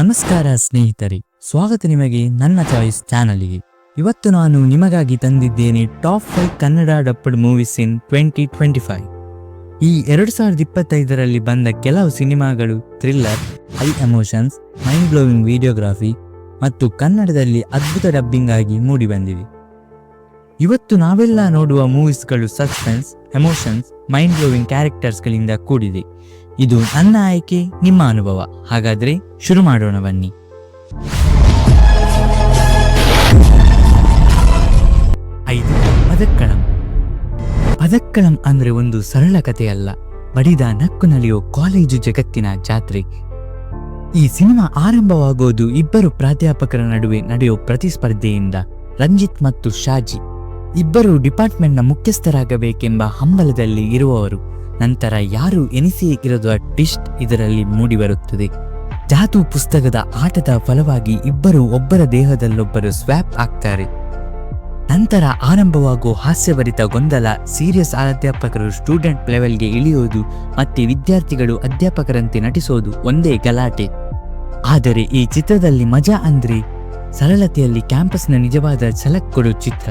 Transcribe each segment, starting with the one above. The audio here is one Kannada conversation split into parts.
ನಮಸ್ಕಾರ ಸ್ನೇಹಿತರೆ, ಸ್ವಾಗತ ನಿಮಗೆ ನನ್ನ ಚಾಯ್ಸ್ ಚಾನಲ್ಗೆ. ಇವತ್ತು ನಾನು ನಿಮಗಾಗಿ ತಂದಿದ್ದೇನೆ top five Kannada dubbed movies in twenty twenty five. ಈ ಎರಡು ಸಾವಿರದ ಇಪ್ಪತ್ತೈದರಲ್ಲಿ ಬಂದ ಕೆಲವು ಸಿನಿಮಾಗಳು thriller, high emotions, mind blowing videography ಮತ್ತು ಕನ್ನಡದಲ್ಲಿ ಅದ್ಭುತ ಡಬ್ಬಿಂಗ್ ಆಗಿ ಮೂಡಿಬಂದಿವೆ ಇವತ್ತು ನಾವೆಲ್ಲ ನೋಡುವ ಮೂವೀಸ್ಗಳು ಸಸ್ಪೆನ್ಸ್, ಎಮೋಷನ್ಸ್, ಮೈಂಡ್ ಬ್ಲೋವಿಂಗ್ ಕ್ಯಾರೆಕ್ಟರ್ಸ್ಗಳಿಂದ ಕೂಡಿದೆ. ಇದು ನನ್ನ ಆಯ್ಕೆ, ನಿಮ್ಮ ಅನುಭವ. ಹಾಗಾದ್ರೆ ಶುರು ಮಾಡೋಣ ಬನ್ನಿ. ಐದು, ಪದಕ್ಕಳಂ. ಪದಕ್ಕಳಂ ಅಂದ್ರೆ ಒಂದು ಸರಳ ಕಥೆಯಲ್ಲ. ಬಡಿದ ನಕ್ಕು ನಲಿಯೋ ಕಾಲೇಜು ಜಗತ್ತಿನ ಜಾತ್ರೆ. ಈ ಸಿನಿಮಾ ಆರಂಭವಾಗೋದು ಇಬ್ಬರು ಪ್ರಾಧ್ಯಾಪಕರ ನಡುವೆ ನಡೆಯೋ ಪ್ರತಿಸ್ಪರ್ಧೆಯಿಂದ ರಂಜಿತ್ ಮತ್ತು ಶಾಜಿ. ಇಬ್ಬರು ಡಿಪಾರ್ಟ್ಮೆಂಟ್ನ ಮುಖ್ಯಸ್ಥರಾಗಬೇಕೆಂಬ ಹಂಬಲದಲ್ಲಿ ಇರುವವರು. ನಂತರ ಯಾರು ಎನಿಸಿಯೇ ಇರದ ಟಿಸ್ಟ್ ಇದರಲ್ಲಿ ಮೂಡಿಬರುತ್ತದೆ. ಜಾದು ಪುಸ್ತಕದ ಆಟದ ಫಲವಾಗಿ ಇಬ್ಬರು ಒಬ್ಬರ ದೇಹದಲ್ಲೊಬ್ಬರು ಸ್ವ್ಯಾಪ್ ಆಗ್ತಾರೆ. ನಂತರ ಆರಂಭವಾಗುವ ಹಾಸ್ಯಭರಿತ ಗೊಂದಲ ಸೀರಿಯಸ್ ಅಧ್ಯಾಪಕರು ಸ್ಟೂಡೆಂಟ್ ಲೆವೆಲ್ಗೆ ಇಳಿಯೋದು ಮತ್ತೆ ವಿದ್ಯಾರ್ಥಿಗಳು ಅಧ್ಯಾಪಕರಂತೆ ನಟಿಸೋದು ಒಂದೇ ಗಲಾಟೆ. ಆದರೆ ಈ ಚಿತ್ರದಲ್ಲಿ ಮಜಾ ಅಂದ್ರೆ ಸರಳತೆಯಲ್ಲಿ ಕ್ಯಾಂಪಸ್ನ ನಿಜವಾದ ಝಲಕ್ ಕೊಡೋ ಚಿತ್ರ.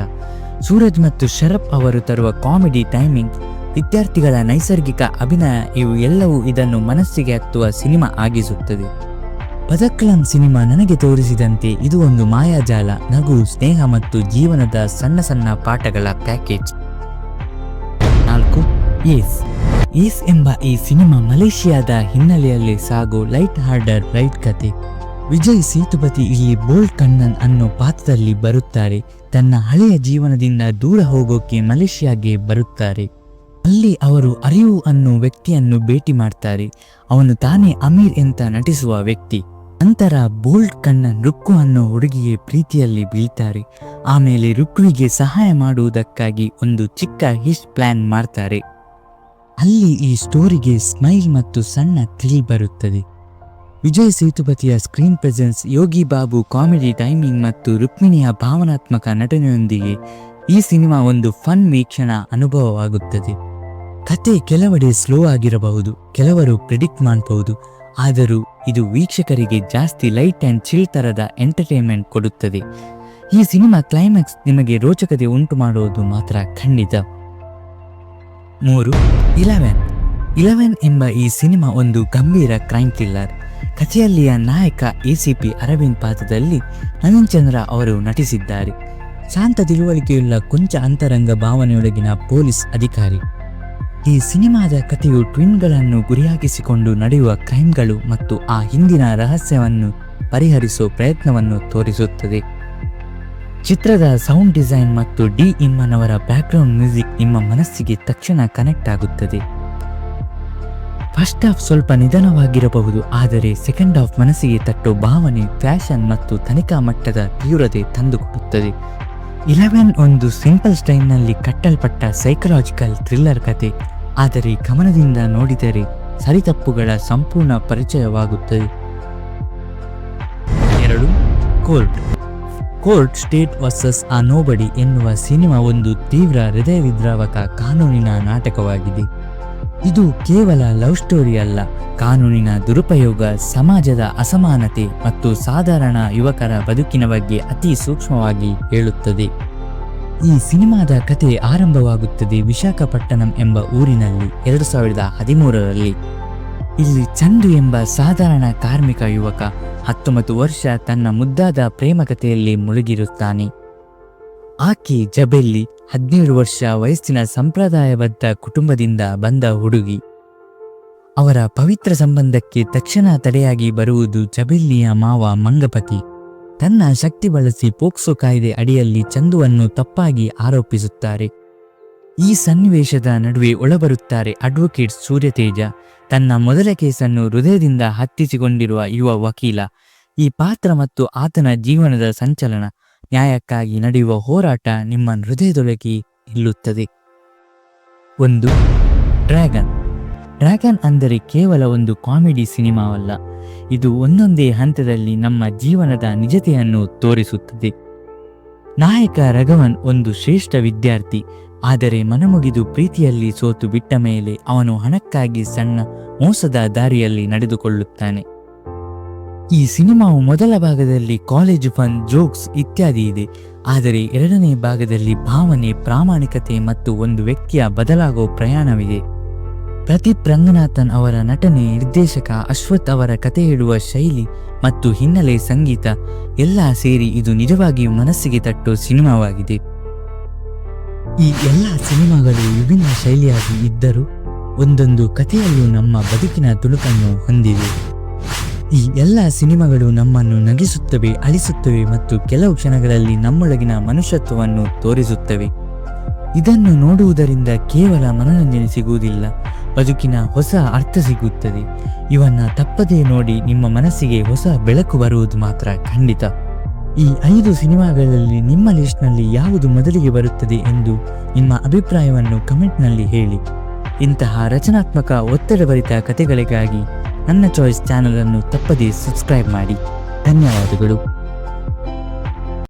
ಸೂರಜ್ ಮತ್ತು ಶರಪ್ ಅವರು ತರುವ ಕಾಮಿಡಿ ಟೈಮಿಂಗ್ ವಿದ್ಯಾರ್ಥಿಗಳ ನೈಸರ್ಗಿಕ ಅಭಿನಯ, ಇವು ಎಲ್ಲವೂ ಇದನ್ನು ಮನಸ್ಸಿಗೆ ಹತ್ತುವ ಸಿನಿಮಾ ಆಗಿಸುತ್ತದೆ. ಬದಕ್ಲಂ ಸಿನಿಮಾ ನನಗೆ ತೋರಿಸಿದಂತೆ ಇದು ಒಂದು ಮಾಯಾಜಾಲ, ನಗು, ಸ್ನೇಹ ಮತ್ತು ಜೀವನದ ಸಣ್ಣ ಸಣ್ಣ ಪಾಠಗಳ ಪ್ಯಾಕೇಜ್. ನಾಲ್ಕು, ಏಸ್. ಏಸ್ ಎಂಬ ಈ ಸಿನಿಮಾ ಮಲೇಷಿಯಾದ ಹಿನ್ನೆಲೆಯಲ್ಲಿ ಸಾಗೋ ಲೈಟ್ ಹಾರ್ಡರ್ ರೈಟ್ ಕತೆ. ವಿಜಯ್ ಸೇತುಪತಿ ಇಲ್ಲಿ ಬೋಲ್ಡ್ ಕಣ್ಣನ್ ಅನ್ನೋ ಪಾತ್ರದಲ್ಲಿ ಬರುತ್ತಾರೆ. ತನ್ನ ಹಳೆಯ ಜೀವನದಿಂದ ದೂರ ಹೋಗೋಕೆ ಮಲೇಷಿಯಾಗೆ ಬರುತ್ತಾರೆ. ಅಲ್ಲಿ ಅವರು ಅರಿವು ಅನ್ನೋ ವ್ಯಕ್ತಿಯನ್ನು ಭೇಟಿ ಮಾಡ್ತಾರೆ. ಅವನು ತಾನೇ ಅಮೀರ್ ಅಂತ ನಟಿಸುವ ವ್ಯಕ್ತಿ. ನಂತರ ಬೋಲ್ಡ್ ಕಣ್ಣ ರುಕ್ಕು ಅನ್ನೋ ಹುಡುಗಿಗೆ ಪ್ರೀತಿಯಲ್ಲಿ ಬೀಳ್ತಾರೆ. ಆಮೇಲೆ ರುಕ್ಕುವಿಗೆ ಸಹಾಯ ಮಾಡುವುದಕ್ಕಾಗಿ ಒಂದು ಚಿಕ್ಕ ಹಿಸ್ ಪ್ಲಾನ್ ಮಾಡ್ತಾರೆ. ಅಲ್ಲಿ ಈ ಸ್ಟೋರಿಗೆ ಸ್ಮೈಲ್ ಮತ್ತು ಸಣ್ಣ ಥ್ರಿಲ್ ಬರುತ್ತದೆ. Vijay ಸೇತುಪತಿಯ screen presence, Yogi Babu comedy timing ಮತ್ತು ರುಕ್ಮಿಣಿಯ ಭಾವನಾತ್ಮಕ ನಟನೆಯೊಂದಿಗೆ ಈ ಸಿನಿಮಾ ಒಂದು ಫನ್ ವೀಕ್ಷಣ ಅನುಭವವಾಗುತ್ತದೆ. ಕತೆ ಕೆಲವೆಡೆ ಸ್ಲೋ ಆಗಿರಬಹುದು, ಕೆಲವರು ಪ್ರಿಡಿಕ್ಟ್ ಮಾಡಬಹುದು, ಆದರೂ ಇದು ವೀಕ್ಷಕರಿಗೆ ಜಾಸ್ತಿ ಲೈಟ್ ಆ್ಯಂಡ್ ಚಿಲ್ ಥರದ ಎಂಟರ್ಟೈನ್ಮೆಂಟ್ ಕೊಡುತ್ತದೆ. ಈ ಸಿನಿಮಾ ಕ್ಲೈಮ್ಯಾಕ್ಸ್ ನಿಮಗೆ ರೋಚಕತೆ ಉಂಟು ಮಾಡುವುದು ಮಾತ್ರ ಖಂಡಿತ. ಮೂರು ಇಲೆವೆನ್ ಇಲೆವೆನ್ ಎಂಬ ಈ ಸಿನಿಮಾ ಒಂದು ಗಂಭೀರ ಕ್ರೈಮ್ ಥ್ರಿಲ್ಲರ್ ಕಥೆಯಲ್ಲಿಯ ನಾಯಕ ಎ ಸಿ ಪಿ ಅರವಿಂದ್ ಪಾತ್ರದಲ್ಲಿ ನವೀನ್ ಚಂದ್ರ ಅವರು ನಟಿಸಿದ್ದಾರೆ. ಶಾಂತ ತಿಳುವಳಿಕೆಯುಳ್ಳ ಕೊಂಚ ಅಂತರಂಗ ಭಾವನೆಯೊಳಗಿನ ಪೊಲೀಸ್ ಅಧಿಕಾರಿ. ಈ ಸಿನಿಮಾದ ಕಥೆಯು ಟ್ವಿನ್ಗಳನ್ನು ಗುರಿಯಾಗಿಸಿಕೊಂಡು ನಡೆಯುವ ಕ್ರೈಮ್ಗಳು ಮತ್ತು ಆ ಹಿಂದಿನ ರಹಸ್ಯವನ್ನು ಪರಿಹರಿಸುವ ಪ್ರಯತ್ನವನ್ನು ತೋರಿಸುತ್ತದೆ. ಚಿತ್ರದ ಸೌಂಡ್ ಡಿಸೈನ್ ಮತ್ತು ಡಿ ಇಮ್ಮನವರ ಬ್ಯಾಕ್ಗ್ರೌಂಡ್ ಮ್ಯೂಸಿಕ್ ನಿಮ್ಮ ಮನಸ್ಸಿಗೆ ತಕ್ಷಣ ಕನೆಕ್ಟ್ ಆಗುತ್ತದೆ. ಫಸ್ಟ್ ಹಾಫ್ ಸ್ವಲ್ಪ ನಿಧಾನವಾಗಿರಬಹುದು, ಆದರೆ ಸೆಕೆಂಡ್ ಹಾಫ್ ಮನಸ್ಸಿಗೆ ತಟ್ಟೋ ಭಾವನೆ ಫ್ಯಾಷನ್ ಮತ್ತು ತನಿಖಾ ಮಟ್ಟದ ತೀವ್ರತೆ ತಂದುಕೊಡುತ್ತದೆ. ಇಲೆವೆನ್ ಒಂದು ಸಿಂಪಲ್ ಸ್ಟೈಲ್ನಲ್ಲಿ ಕಟ್ಟಲ್ಪಟ್ಟ ಸೈಕಲಾಜಿಕಲ್ ಥ್ರಿಲ್ಲರ್ ಕತೆ. ಆದರೆ ಗಮನದಿಂದ ನೋಡಿದರೆ ಸರಿತಪ್ಪುಗಳ ಸಂಪೂರ್ಣ ಪರಿಚಯವಾಗುತ್ತದೆ. ಎರಡು, court. Court state versus a nobody ಎನ್ನುವ ಸಿನಿಮಾ ಒಂದು ತೀವ್ರ ಹೃದಯ ವಿದ್ರಾವಕ ಕಾನೂನಿನ ನಾಟಕವಾಗಿದೆ. ಇದು ಕೇವಲ ಲವ್ ಸ್ಟೋರಿ ಅಲ್ಲ. ಕಾನೂನಿನ ದುರುಪಯೋಗ, ಸಮಾಜದ ಅಸಮಾನತೆ ಮತ್ತು ಸಾಧಾರಣ ಯುವಕರ ಬದುಕಿನ ಬಗ್ಗೆ ಅತಿ ಸೂಕ್ಷ್ಮವಾಗಿ ಹೇಳುತ್ತದೆ. ಈ ಸಿನಿಮಾದ ಕತೆ ಆರಂಭವಾಗುತ್ತದೆ ವಿಶಾಖಪಟ್ಟಣಂ ಎಂಬ ಊರಿನಲ್ಲಿ ಎರಡು ಸಾವಿರದ ಹದಿಮೂರರಲ್ಲಿ. ಇಲ್ಲಿ ಚಂದು ಎಂಬ ಸಾಧಾರಣ ಕಾರ್ಮಿಕ ಯುವಕ ಹತ್ತೊಂಬತ್ತು ವರ್ಷ ತನ್ನ ಮುದ್ದಾದ ಪ್ರೇಮಕತೆಯಲ್ಲಿ ಮುಳುಗಿರುತ್ತಾನೆ. ಆಕೆ ಜಬೆಲ್ಲಿ ಹದಿನೇಳು ವರ್ಷ ವಯಸ್ಸಿನ ಸಂಪ್ರದಾಯಬದ್ಧ ಕುಟುಂಬದಿಂದ ಬಂದ ಹುಡುಗಿ. ಅವರ ಪವಿತ್ರ ಸಂಬಂಧಕ್ಕೆ ತಕ್ಷಣ ತಡೆಯಾಗಿ ಬರುವುದು ಜಬೆಲ್ಲಿಯ ಮಾವ ಮಂಗಪತಿ. ತನ್ನ ಶಕ್ತಿ ಬಳಸಿ ಪೋಕ್ಸೋ ಕಾಯ್ದೆ ಅಡಿಯಲ್ಲಿ ಚಂದುವನ್ನು ತಪ್ಪಾಗಿ ಆರೋಪಿಸುತ್ತಾರೆ. ಈ ಸನ್ನಿವೇಶದ ನಡುವೆ ಒಳಬರುತ್ತಾರೆ ಅಡ್ವೊಕೇಟ್ ಸೂರ್ಯತೇಜ. ತನ್ನ ಮೊದಲ ಕೇಸನ್ನು ಹೃದಯದಿಂದ ಹತ್ತಿಸಿಕೊಂಡಿರುವ ಯುವ ವಕೀಲ. ಈ ಪಾತ್ರ ಮತ್ತು ಆತನ ಜೀವನದ ಸಂಚಲನ. ನ್ಯಾಯಕ್ಕಾಗಿ ನಡೆಯುವ ಹೋರಾಟ ನಿಮ್ಮ ಹೃದಯದೊಳಗೆ ನಿಲ್ಲುತ್ತದೆ. ಒಂದು, ಡ್ರ್ಯಾಗನ್. ಡ್ರ್ಯಾಗನ್ ಅಂದರೆ ಕೇವಲ ಒಂದು ಕಾಮಿಡಿ ಸಿನಿಮಾವಲ್ಲ, ಇದು ಒಂದೊಂದೇ ಹಂತದಲ್ಲಿ ನಮ್ಮ ಜೀವನದ ನಿಜತೆಯನ್ನು ತೋರಿಸುತ್ತದೆ. ನಾಯಕ ರಘವನ್ ಒಂದು ಶ್ರೇಷ್ಠ ವಿದ್ಯಾರ್ಥಿ, ಆದರೆ ಮನಮುಗಿದು ಪ್ರೀತಿಯಲ್ಲಿ ಸೋತು ಬಿಟ್ಟ ಮೇಲೆ ಅವನು ಹಣಕ್ಕಾಗಿ ಸಣ್ಣ ಮೋಸದ ದಾರಿಯಲ್ಲಿ ನಡೆದುಕೊಳ್ಳುತ್ತಾನೆ. ಈ ಸಿನಿಮಾವು ಮೊದಲ ಭಾಗದಲ್ಲಿ ಕಾಲೇಜ್ ಫನ್ ಜೋಕ್ಸ್ ಇತ್ಯಾದಿ ಇದೆ. ಆದರೆ ಎರಡನೇ ಭಾಗದಲ್ಲಿ ಭಾವನೆ, ಪ್ರಾಮಾಣಿಕತೆ ಮತ್ತು ಒಂದು ವ್ಯಕ್ತಿಯ ಬದಲಾಗುವ ಪ್ರಯಾಣವಿದೆ. ಪ್ರದೀಪ್ ರಂಗನಾಥನ್ ಅವರ ನಟನೆ, ನಿರ್ದೇಶಕ ಅಶ್ವಥ್ ಅವರ ಕತೆ ಹೇಳುವ ಶೈಲಿ ಮತ್ತು ಹಿನ್ನೆಲೆ ಸಂಗೀತ ಎಲ್ಲ ಸೇರಿ ಇದು ನಿಜವಾಗಿಯೂ ಮನಸ್ಸಿಗೆ ತಟ್ಟೋ ಸಿನಿಮಾವಾಗಿದೆ. ಈ ಎಲ್ಲ ಸಿನಿಮಾಗಳು ವಿಭಿನ್ನ ಶೈಲಿಯಾಗಿ ಇದ್ದರೂ ಒಂದೊಂದು ಕಥೆಯಲ್ಲೂ ನಮ್ಮ ಬದುಕಿನ ತುಳುಕನ್ನು ಹೊಂದಿವೆ. ಈ ಎಲ್ಲ ಸಿನಿಮಾಗಳು ನಮ್ಮನ್ನು ನಗಿಸುತ್ತವೆ, ಅಳಿಸುತ್ತವೆ ಮತ್ತು ಕೆಲವು ಕ್ಷಣಗಳಲ್ಲಿ ನಮ್ಮೊಳಗಿನ ಮನುಷ್ಯತ್ವವನ್ನು ತೋರಿಸುತ್ತವೆ. ಇದನ್ನು ನೋಡುವುದರಿಂದ ಕೇವಲ ಮನೋರಂಜನೆ ಸಿಗುವುದಿಲ್ಲ, ಬದುಕಿನ ಹೊಸ ಅರ್ಥ ಸಿಗುತ್ತದೆ. ಇವನ್ನ ತಪ್ಪದೇ ನೋಡಿ ನಿಮ್ಮ ಮನಸ್ಸಿಗೆ ಹೊಸ ಬೆಳಕು ಬರುವುದು ಮಾತ್ರ ಖಂಡಿತ. ಈ ಐದು ಸಿನಿಮಾಗಳಲ್ಲಿ ನಿಮ್ಮ ಲಿಸ್ಟ್ನಲ್ಲಿ ಯಾವುದು ಮೊದಲಿಗೆ ಬರುತ್ತದೆ ಎಂದು ನಿಮ್ಮ ಅಭಿಪ್ರಾಯವನ್ನು ಕಮೆಂಟ್ನಲ್ಲಿ ಹೇಳಿ. ಇಂತಹ ರಚನಾತ್ಮಕ ಒತ್ತಡಭರಿತ ಕಥೆಗಳಿಗಾಗಿ ನನ್ನ ಚಾಯ್ಸ್ ಚಾನಲನ್ನು ತಪ್ಪದೇ ಸಬ್ಸ್ಕ್ರೈಬ್ ಮಾಡಿ. ಧನ್ಯವಾದಗಳು.